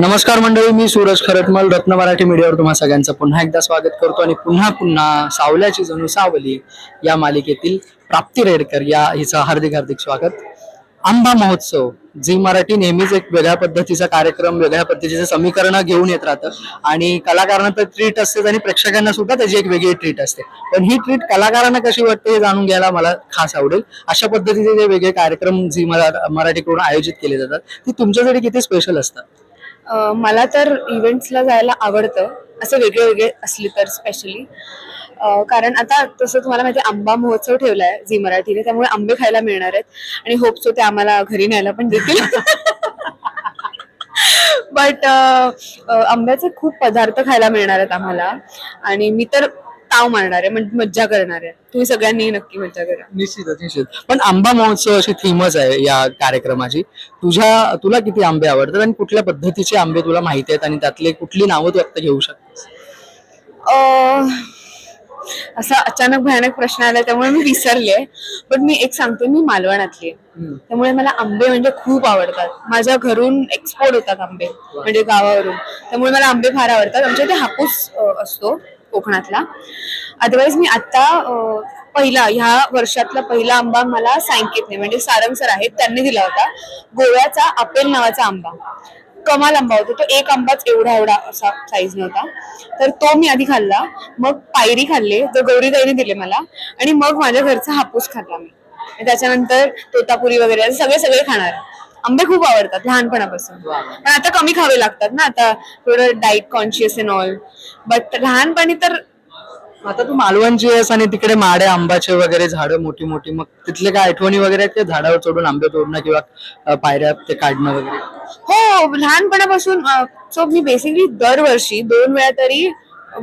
नमस्कार मंडळी मी सूरज खरटमल रत्न मराठी मीडियावर तुम्हा सगळ्यांचं पुन्हा एकदा स्वागत करतो आणि पुन्हा पुन्हा सावल्याची जणू सावली या मालिकेतील प्राप्ती रेडकर या हिचं हार्दिक हार्दिक स्वागत. आंबा महोत्सव झी मराठी नेहमीच एक वेगळ्या पद्धतीचा कार्यक्रम वेगळ्या पद्धतीचे समीकरण घेऊन येत राहतं आणि कलाकारांना तर ट्रीट असतेच आणि प्रेक्षकांना सुद्धा त्याची एक वेगळी ट्रीट असते. पण ही ट्रीट कलाकारांना कशी वाटते हे जाणून घ्यायला मला खास आवडेल. अशा पद्धतीचे जे वेगळे कार्यक्रम झी मरा मराठीकडून आयोजित केले जातात ती तुमच्यासाठी किती स्पेशल असतात? मला तर इव्हेंट्सला जायला आवडतं असे वेगळे वेगळे असले तर स्पेशली कारण आता तसं तुम्हाला माहिती आंबा महोत्सव ठेवला आहे झी मराठीने त्यामुळे आंबे खायला मिळणार आहेत. आणि होप सो ते आम्हाला घरी न्यायला पण देतील. बट आंब्याचे खूप पदार्थ खायला मिळणार आहेत आम्हाला. आणि मी तर ताव मारणार आहे म्हणजे मज्जा करणार. आहे तुम्ही सगळ्यांनी नक्की मज्जा करा. निश्चितच निश्चित पण आंबा महोत्सव अशी थीमच आहे या कार्यक्रमाची. तुझ्या तुला किती आंबे आवडतात आणि कुठल्या पद्धतीचे आंबे तुला माहिती आहेत आणि त्यातले कुठली नावं तू आता घेऊ शकतेस? असा अचानक भयानक प्रश्न आला त्यामुळे मी विसरले. पण मी एक सांगते मी मालवणातली. आहे त्यामुळे मला आंबे म्हणजे खूप आवडतात. माझ्या घरून एक्सपोर्ट होतात आंबे म्हणजे गावावरून. त्यामुळे मला आंबे फार आवडतात. आमच्या इथे हापूस असतो. कोकणातला. अदरवाईज मी आता पहिला ह्या वर्षातला पहिला आंबा मला सांकेतने म्हणजे सारंग सर आहेत त्यांनी दिला होता. गोव्याचा आपेल नावाचा आंबा. कमाल आंबा होता. तो एक आंबाच एवढा एवढा असा साईज नव्हता. तर तो मी आधी खाल्ला. मग पायरी खाल्ले. जो गौरीताईने दिले मला. आणि मग माझ्या घरचा हापूस खाल्ला मी. त्याच्यानंतर तोतापुरी वगैरे सगळे सगळे खाणार. आंबे खूप आवडतात लहानपणापासून. पण आता कमी खावे लागतात ना आता थोडं diet conscious and all but लहानपणी तर आता तू मालवणची आहेस आणि तिकडे माडे आंबाचे वगैरे झाडं मोठी मोठी मग तिथले काय आठवणी वगैरे आहेत ते झाडावर चढून आंबे तोडणं किंवा अं, पायऱ्या ते काढणं वगैरे? हो लहानपणापासून सो मी बेसिकली दरवर्षी दोन वेळा तरी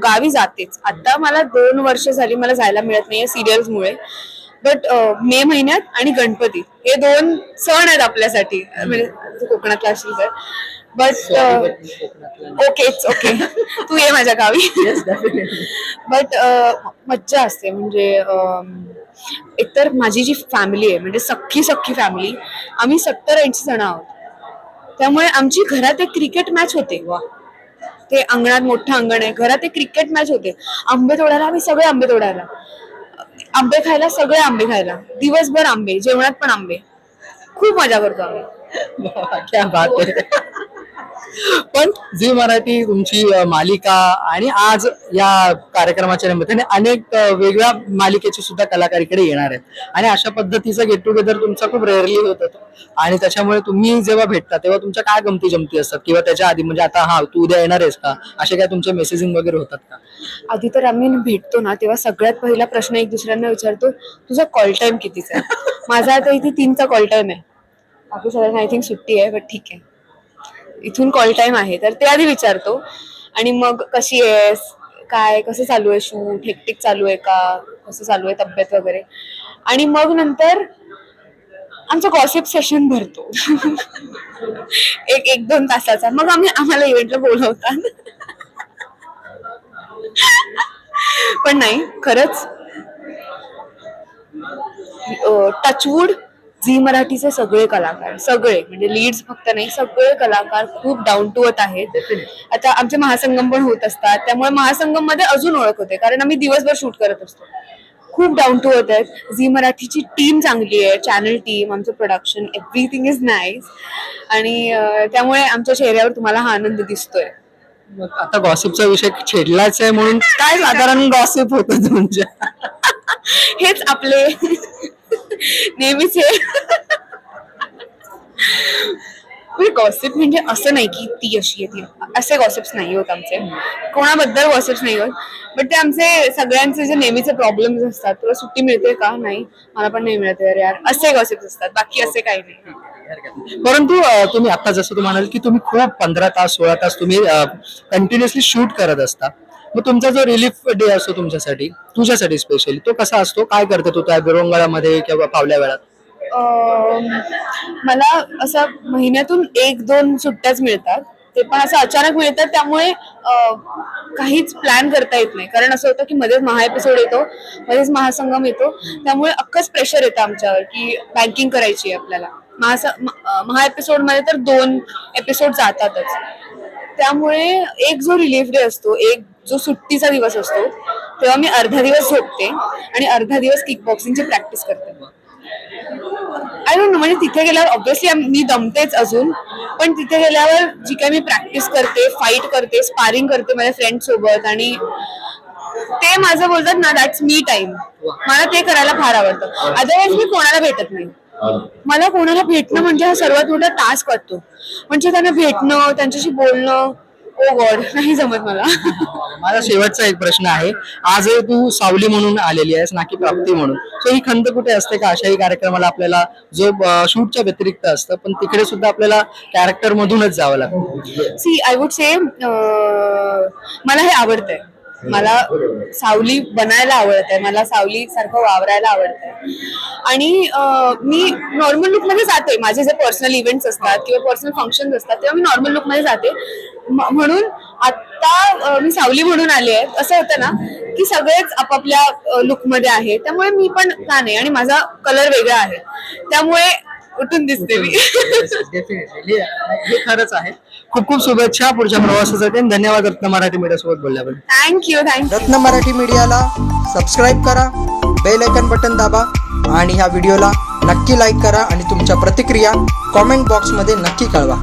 गावी जातेच. आता मला दोन वर्ष झाली मला जायला मिळत नाहीये सिरियल्स मुळे. बट मे महिन्यात आणि गणपती. हे दोन सण आहेत आपल्यासाठी. म्हणजे तू कोकणातला असेल तर. बट ओकेच ओके तू ये माझ्या गावी. बट मज्जा असते. म्हणजे एकतर माझी जी फॅमिली आहे म्हणजे सख्खी सख्खी फॅमिली आम्ही सत्तर ऐंशी जण आहोत. त्यामुळे आमची घरात एक क्रिकेट मॅच होते. वा ते अंगणात मोठं अंगण आहे. घरात एक क्रिकेट मॅच होते. आंबे तोडायला आम्ही सगळे आंबे तोडायला. आंबे खायला सगळे आंबे खायला. दिवसभर आंबे जेवणात पण आंबे. खूप मजा करतो आम्ही. क्या बात आहे. पण झी मराठी तुमची मालिका आणि आज या कार्यक्रमाच्या निमित्ताने अनेक वेगळ्या मालिकेचे सुद्धा कलाकार इकडे येणार आहेत. आणि अशा पद्धतीचा गेट टुगेदर तुमचा खूप रेअरली होत होतो. आणि त्याच्यामुळे तुम्ही जेव्हा भेटता तेव्हा तुमच्या काय गमती जमती असतात? किंवा त्याच्या आधी म्हणजे आता हा तू उद्या येणार आहेस का? असे काय तुमचे मेसेजिंग वगैरे होतात का? आधी तर आम्ही भेटतो ना तेव्हा सगळ्यात पहिला प्रश्न एक दुसऱ्यांना विचारतो तुझा कॉल टाइम कितीचा आहे? माझा आता इथे तीनचा कॉल टाइम आहे. बाकी सगळ्यांना आय थिंक सुट्टी आहे बट ठीक आहे. इथून कॉल टाईम आहे तर ते आधी विचारतो. आणि मग कशी आहेस? काय कसं चालू आहे शूट? हेक्टिक चालू आहे का? कसं चालू आहे तब्येत वगैरे? आणि मग नंतर आमचं गॉसिप सेशन भरतो. एक एक दोन तासाचा. मग आम्ही आम्हाला इव्हेंटला बोलवतात. पण नाही खरंच टचवूड झी मराठीचे सगळे कलाकार सगळे म्हणजे लीड्स फक्त नाही सगळे कलाकार खूप डाऊन टू अर्थ आहेत. आता आमचे महासंगम पण होत असतात त्यामुळे महासंगममध्ये अजून ओळख होते कारण आम्ही दिवसभर शूट करत असतो. खूप डाऊन टू अर्थ आहेत. झी मराठीची टीम चांगली आहे चॅनल टीम आमचं प्रोडक्शन एव्हरीथिंग इज नाईस आणि त्यामुळे आमच्या चेहऱ्यावर तुम्हाला हा आनंद दिसतोय. आता गॉसिपचा विषय छेडलाच आहे म्हणून काय साधारण गॉसिप होतं तुमच्या? हेच आपले नेहमीचे गॉसिप म्हणजे, म्हणजे असं नाही की ती अशी आहे ती असे गॉसिप्स नाही होत आमचे. कोणाबद्दल गॉसिप्स नाही होत. बट ते आमचे सगळ्यांचे जे नेहमीचे प्रॉब्लेम्स असतात तुला सुट्टी मिळते का? नाही. मला पण नाही मिळते अरे यार असे गॉसिप्स असतात. बाकी असे काही नाही. परंतु तुम्ही आता जसं तू म्हणाल की तुम्ही खूप पंधरा तास सोळा तास तुम्ही कंटिन्युअसली शूट करत असता. मग तुमचा जो रिलीफ डे असतो तुमच्यासाठी तुझ्यासाठी स्पेशली तो कसा असतो? काय करतो तू त्या विरंगुळ्यामध्ये किंवा फावल्या वेळात? मला असं महिन्यातून एक दोन सुट्ट्याच मिळतात. ते पण असं अचानक मिळतात त्यामुळे काहीच प्लॅन करता येत नाही. कारण असं होतं की मध्येच महा एपिसोड येतो मध्येच महासंगम येतो. त्यामुळे अख्खच प्रेशर येतं आमच्यावर की बँकिंग करायची आहे आपल्याला. महास महा एपिसोडमध्ये तर दोन एपिसोड जातातच. त्यामुळे एक जो रिलीफ डे असतो एक जो सुट्टीचा दिवस असतो तेव्हा मी अर्धा दिवस झोपते आणि अर्धा दिवस किक बॉक्सिंगची प्रॅक्टिस करते. आय डोंट नो म्हणजे तिथे गेल्यावर ऑब्व्हियसली मी दमतेच अजून पण तिथे गेल्यावर जी काही मी प्रॅक्टिस करते फाईट करते स्पारिंग करते माझ्या फ्रेंड सोबत आणि ते माझं बोलतात ना दॅट्स मी टाइम मला ते करायला फार आवडतं. अदरवाईज मी कोणाला भेटत नाही. मला कोणाला भेटणं म्हणजे हा सर्वात मोठा टास्क वाटतो. म्हणजे त्यांना भेटणं त्यांच्याशी बोलणं ओ गॉड नाही जमत मला. माझा शेवटचा एक प्रश्न आहे. आज तू सावली म्हणून आलेली आहेस ना की प्राप्ती म्हणून. सो ही खंत कुठे असते का? अशाही कार्यक्रमाला आपल्याला जो शूटच्या व्यतिरिक्त असतं पण तिकडे सुद्धा आपल्याला कॅरेक्टर मधूनच जावं लागतं. सी आय वुड से मला हे आवडतंय. मला सावली बनायला आवडतंय मला सावली सारखं वावरायला आवडतंय. आणि मी नॉर्मल लुकमध्ये जाते. माझे जे पर्सनल इव्हेंट्स असतात किंवा पर्सनल फंक्शन असतात तेव्हा मी नॉर्मल लुकमध्ये जाते. म- म्हणून आता मी सावली म्हणून आले आहे. असं होतं ना की सगळेच आपापल्या लुकमध्ये आहे. त्यामुळे मी पण का नाही आणि माझा कलर वेगळा आहे. त्यामुळे उठून दिसते मी. डेफिनेटली हे खरंच आहे. खूप खूप शुभेच्छा पुढच्या प्रवासासाठी आणि धन्यवाद रत्न मराठी मीडिया सोबत बोलल्याबद्दल. थँक्यू थँक्यू रत्न मराठी मीडियाला सबस्क्राईब करा बेल आयकन बटन दाबा आणि ह्या व्हिडिओला नक्की लाईक करा आणि तुमच्या प्रतिक्रिया कॉमेंट बॉक्समध्ये नक्की कळवा.